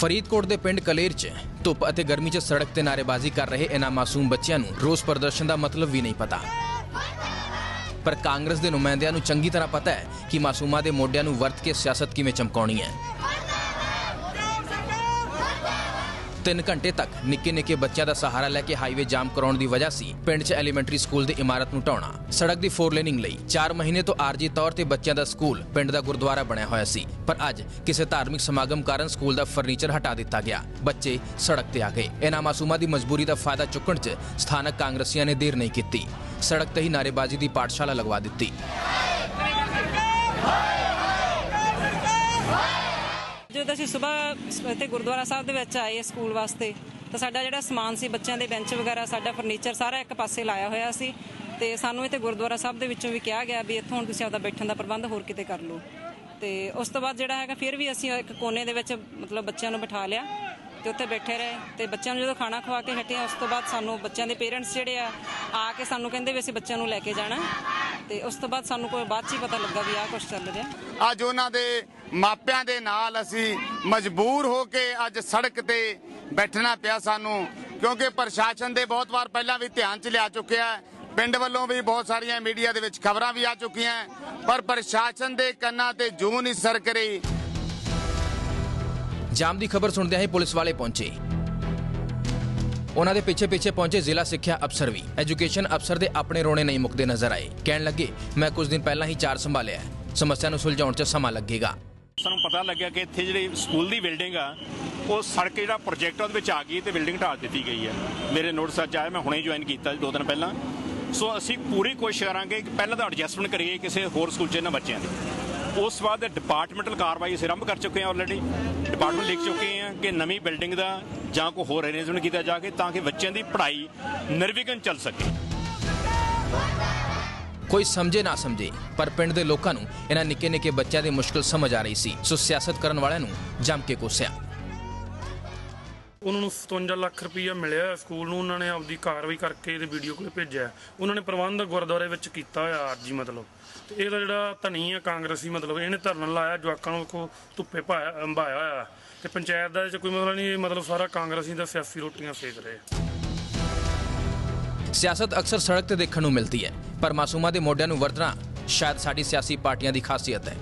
ਫਰੀਦਕੋਟ ਦੇ ਪਿੰਡ ਕਲੇਰ 'ਚ ਧੁੱਪ ਅਤੇ ਗਰਮੀ 'ਚ ਸੜਕ ਤੇ ਨਾਰੇਬਾਜ਼ੀ ਕਰ ਰਹੇ ਇਹਨਾਂ ਮਾਸੂਮ ਬੱਚਿਆਂ ਨੂੰ ਰੋਸ ਪ੍ਰਦਰਸ਼ਨ ਦਾ ਮਤਲਬ ਵੀ ਨਹੀਂ ਪਤਾ। ਪਰ ਕਾਂਗਰਸ ਦੇ ਨੁਮਾਇੰਦਿਆਂ ਨੂੰ ਚੰਗੀ ਤਰ੍ਹਾਂ ਪਤਾ ਹੈ ਕਿ ਮਾਸੂਮਾਂ ਦੇ ਮੋਢਿਆਂ ਨੂੰ ਵਰਤ ਕੇ ਸਿਆਸਤ ਕਿਵੇਂ ਚਮਕਾਉਣੀ ਹੈ। ਤਿੰਨ ਘੰਟੇ ਤੱਕ ਨਿੱਕੇ ਨਿੱਕੇ ਬੱਚਿਆਂ ਦਾ ਸਹਾਰਾ ਲੈ ਕੇ ਹਾਈਵੇ ਜਾਮ ਕਰਾਉਣ ਦੀ ਵਜ੍ਹਾ ਸੀ ਪਿੰਡ 'ਚ ਐਲੀਮੈਂਟਰੀ ਸਕੂਲ ਦੀ ਇਮਾਰਤ ਨੂੰ ਢਾਉਣਾ ਸੜਕ ਦੀ ਫੋਰ ਲੇਨਿੰਗ ਲਈ 4 ਮਹੀਨੇ ਤੋਂ ਆਰਜੀ ਤੌਰ ਤੇ ਬੱਚਿਆਂ ਦਾ ਸਕੂਲ ਪਿੰਡ ਦਾ ਗੁਰਦੁਆਰਾ ਬਣਿਆ ਹੋਇਆ ਸੀ ਪਰ ਅੱਜ ਕਿਸੇ ਧਾਰਮਿਕ ਸਮਾਗਮ ਕਾਰਨ ਸਕੂਲ ਦਾ ਫਰਨੀਚਰ ਹਟਾ ਦਿੱਤਾ ਗਿਆ ਬੱਚੇ ਸੜਕ ਤੇ ਆ ਗਏ ਇਹਨਾਂ ਮਾਸੂਮਾਂ ਦੀ ਮਜਬੂਰੀ ਦਾ ਫਾਇਦਾ ਚੁੱਕਣ 'ਚ ਸਥਾਨਕ ਕਾਂਗਰਸੀਆਂ ਨੇ ਦੇਰ ਨਹੀਂ ਕੀਤੀ ਸੜਕ ਤੇ ਹੀ ਨਾਰੇਬਾਜ਼ੀ ਦੀ ਪਾਠਸ਼ਾਲਾ ਲਗਵਾ ਦਿੱਤੀ ਜਦੋਂ ਅਸੀਂ ਸਵੇਰ ਤੇ ਗੁਰਦੁਆਰਾ ਸਾਹਿਬ ਦੇ ਵਿੱਚ ਆਏ ਸਕੂਲ ਵਾਸਤੇ, ਤਾਂ ਸਾਡਾ ਜਿਹੜਾ ਸਮਾਨ ਸੀ, ਬੱਚਿਆਂ ਦੇ ਬੈਂਚ ਵਗੈਰਾ, ਸਾਡਾ ਫਰਨੀਚਰ ਸਾਰਾ ਇੱਕ ਪਾਸੇ ਲਾਇਆ ਹੋਇਆ ਸੀ। ਤੇ ਸਾਨੂੰ ਇੱਥੇ ਗੁਰਦੁਆਰਾ ਸਾਹਿਬ ਦੇ ਵਿੱਚੋਂ ਵੀ ਕਿਹਾ ਗਿਆ ਵੀ ਇੱਥੋਂ ਹੁਣ ਤੁਸੀਂ ਆਪਦਾ ਬੈਠਣ ਦਾ ਪ੍ਰਬੰਧ ਹੋਰ ਕਿਤੇ ਕਰ ਲਓ। ਤੇ ਉਸ ਤੋਂ ਬਾਅਦ ਜਿਹੜਾ ਹੈਗਾ, ਫਿਰ ਵੀ ਅਸੀਂ ਇੱਕ ਕੋਨੇ ਦੇ ਵਿੱਚ ਮਤਲਬ ਬੱਚਿਆਂ ਨੂੰ ਬਿਠਾ ਲਿਆ ਤੇ ਉੱਥੇ ਬੈਠੇ ਰਹੇ। ਤੇ ਬੱਚਿਆਂ ਨੂੰ ਜਦੋਂ ਖਾਣਾ ਖਵਾ ਕੇ ਹਟੇ ਉਸ ਤੋਂ ਬਾਅਦ ਸਾਨੂੰ ਬੱਚਿਆਂ ਦੇ ਪੇਰੈਂਟਸ ਜਿਹੜੇ ਆ ਆ ਕੇ ਸਾਨੂੰ ਕਹਿੰਦੇ ਵੀ ਅਸੀਂ ਬੱਚਿਆਂ ਨੂੰ ਲੈ ਕੇ ਜਾਣਾ। ਤੇ ਉਸ ਤੋਂ ਬਾਅਦ ਸਾਨੂੰ ਕੋਈ ਬਾਅਦ ਚ ਹੀ ਪਤਾ ਲੱਗਾ ਵੀ ਆਹ ਕੁਝ ਚੱਲ ਰਿਹਾ। ਅੱਜ ਉਹਨਾਂ ਦੇ ਮਾਪਿਆਂ ਦੇ ਨਾਲ ਅਸੀਂ ਮਜਬੂਰ ਹੋ ਕੇ ਅੱਜ ਸੜਕ ਤੇ ਬੈਠਣਾ ਪਿਆ ਸਾਨੂੰ, ਕਿਉਂਕਿ ਪ੍ਰਸ਼ਾਸਨ ਦੇ ਬਹੁਤ ਵਾਰ ਪਹਿਲਾਂ ਵੀ ਧਿਆਨ ਚ ਲਿਆ ਚੁੱਕਿਆ ਪਿੰਡ ਵੱਲੋਂ ਵੀ ਬਹੁਤ ਸਾਰੀਆਂ ਮੀਡੀਆ ਦੇ ਵਿੱਚ ਖਬਰਾਂ ਵੀ ਆ ਚੁੱਕੀਆਂ ਪਰ ਪ੍ਰਸ਼ਾਸਨ ਦੇ ਕੰਨਾਂ ਤੇ ਜੂੰ ਨਹੀਂ ਸਰਕ ਰਹੀ ਜਾਮ ਦੀ ਖਬਰ ਸੁਣਦਿਆਂ ਹੀ ਪੁਲਿਸ ਵਾਲੇ ਪਹੁੰਚੇ। ਉਹਨਾਂ ਦੇ ਪਿੱਛੇ ਪਿੱਛੇ ਪਹੁੰਚੇ ਜ਼ਿਲ੍ਹਾ ਸਿੱਖਿਆ ਅਫਸਰ ਵੀ। ਐਜੂਕੇਸ਼ਨ ਅਫਸਰ ਦੇ ਆਪਣੇ ਰੋਣੇ ਨਹੀਂ ਮੁੱਕਦੇ ਨਜ਼ਰ ਆਏ। ਕਹਿਣ ਲੱਗੇ, ਮੈਂ ਕੁਝ ਦਿਨ ਪਹਿਲਾਂ ਹੀ ਚਾਰ ਸੰਭਾਲਿਆ ਸਮੱਸਿਆ ਨੂੰ ਸੁਲਝਾਉਣ 'ਚ ਸਮਾਂ ਲੱਗੇਗਾ। ਸਾਨੂੰ ਪਤਾ ਲੱਗਿਆ ਕਿ ਇੱਥੇ ਜਿਹੜੀ ਸਕੂਲ ਦੀ ਬਿਲਡਿੰਗ ਆ, ਉਹ ਸੜਕ ਜਿਹੜਾ ਪ੍ਰੋਜੈਕਟ ਉਹਦੇ ਵਿੱਚ ਆ ਗਈ ਤੇ ਬਿਲਡਿੰਗ ਢਾਹ ਦਿੱਤੀ ਗਈ ਹੈ ਮੇਰੇ ਨੋਟਿਸ ਅੱਜ ਆਇਆ ਮੈਂ ਹੁਣੇ ਜੁਆਇਨ ਕੀਤਾ ਦੋ ਦਿਨ ਪਹਿਲਾਂ। ਸੋ ਅਸੀਂ ਪੂਰੀ ਕੋਸ਼ਿਸ਼ ਕਰਾਂਗੇ ਕਿ ਪਹਿਲਾਂ ਤਾਂ ਐਡਜਸਟਮੈਂਟ ਕਰੀਏ ਕਿਸੇ ਹੋਰ ਸਕੂਲ 'ਚ ਇਹਨਾਂ ਬੱਚਿਆਂ ਦੀ। ਉਸ ਤੋਂ ਬਾਅਦ ਡਿਪਾਰਟਮੈਂਟਲ ਕਾਰਵਾਈ ਅਸੀਂ ਆਰੰਭ ਕਰ ਚੁੱਕੇ ਹਾਂ ਆਲਰੇਡੀ ਡਿਪਾਰਟਮੈਂਟ ਲਿਖ ਚੁੱਕੇ ਹਾਂ ਕਿ ਨਵੀਂ ਬਿਲਡਿੰਗ ਦਾ ਜਾਂ ਕੋਈ ਹੋਰ ਅਰੇਂਜਮੈਂਟ ਕੀਤਾ ਜਾ ਕੇ ਤਾਂ ਕਿ ਬੱਚਿਆਂ ਦੀ ਪੜ੍ਹਾਈ ਨਿਰਵਿਘਨ ਚੱਲ ਸਕੇ। ਕੋਈ ਸਮਝੇ ਨਾ ਸਮਝੇ, ਪਰ ਪਿੰਡ ਦੇ ਲੋਕਾਂ ਨੂੰ ਇਹਨਾਂ ਨਿੱਕੇ ਨਿੱਕੇ ਬੱਚਿਆਂ ਦੀ ਮੁਸ਼ਕਲ ਸਮਝ ਆ ਰਹੀ ਸੀ ਸੋ ਸਿਆਸਤ ਕਰਨ ਵਾਲਿਆਂ ਨੂੰ ਜੰਮ ਕੇ ਕੋਸਿਆ ਉਹਨਾਂ ਨੂੰ 57 ਲੱਖ ਰੁਪਈਆ ਮਿਲਿਆ ਹੈ ਸਕੂਲ ਨੂੰ, ਉਹਨਾਂ ਨੇ ਆਪਦੀ ਕਾਰਵਾਈ ਕਰਕੇ ਇਹਦੇ ਵੀਡੀਓ ਕੋਲ ਭੇਜਿਆ ਹੈ। ਉਹਨਾਂ ਨੇ ਪ੍ਰਬੰਧ ਗੁਰਦੁਆਰੇ ਵਿੱਚ ਕੀਤਾ ਹੋਇਆ ਆਰਜੀ ਮਤਲਬ ਤੇ ਇਹਦਾ ਜਿਹੜਾ ਧਨੀ ਆ ਕਾਂਗਰਸੀ ਮਤਲਬ, ਇਹਨੇ ਧਰਨ ਲਾਇਆ, ਜਵਾਕਾਂ ਨੂੰ ਕੋ ਧੁੱਪੇ ਭਾਇਆ, ਅੰਬਾਇਆ ਹੋਇਆ ਤੇ ਪੰਚਾਇਤ ਦਾ ਇਹ 'ਚ ਕੋਈ ਮਤਲਬ ਨਹੀਂ ਇਹ ਮਤਲਬ ਸਾਰਾ ਕਾਂਗਰਸੀ ਦਾ ਸਿਆਸੀ ਰੋਟੀਆਂ ਸੇਕ ਰਹੇ ਆ। ਸਿਆਸਤ ਅਕਸਰ ਸੜਕ ਤੇ ਦੇਖਣ ਨੂੰ ਮਿਲਦੀ ਹੈ, ਪਰ ਮਾਸੂਮਾਂ ਦੇ ਮੋਢਿਆਂ ਨੂੰ ਵਰਤਣਾ ਸ਼ਾਇਦ ਸਾਡੀ ਸਿਆਸੀ ਪਾਰਟੀਆਂ ਦੀ ਖਾਸੀਅਤ ਹੈ।